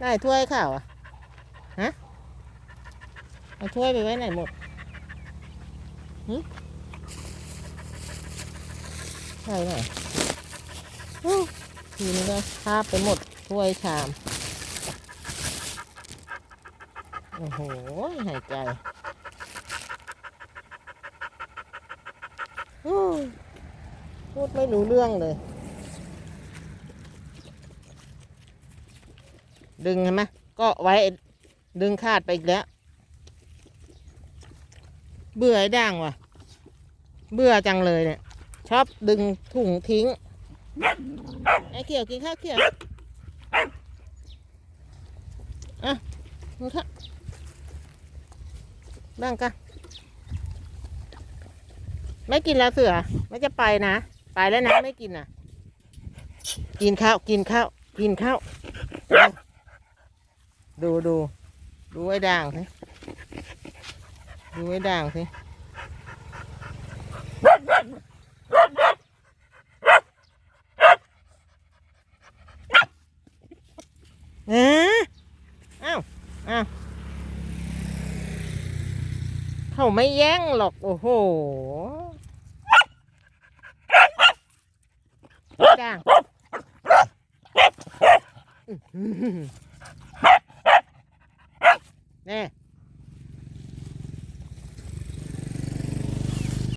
ได้ถ้วยข้าวอะฮะเอาถ้วยไปไว้ไหนหมดหึใช่ไหมอู้ทีนี้ก็คาบไปหมดถ้วยชาม โอ้โห หายใจพูดไม่รู้เรื่องเลย ดึงเห็นไหมก็ไว้ดึงขาดไปอีกแล้ว เบื่อไอ้ด่างว่ะ เบื่อจังเลยเนี่ย ชอบดึงถุงทิ้ง ไอ้เขียวกินข้าวเขียวอะมึงค่ะบ้างกันไม่กินแล้วเสือ ไม่จะไปนะ ไปแล้วนะ ไม่กินอะ กินข้าว กินข้าว กินข้าว ดูดูดูไอ้ด่างสิดูไอ้ด่างสิเอ๊ะอ้าวอ้าวเขาไม่แย่งหรอก โอ้โหด่าง ね。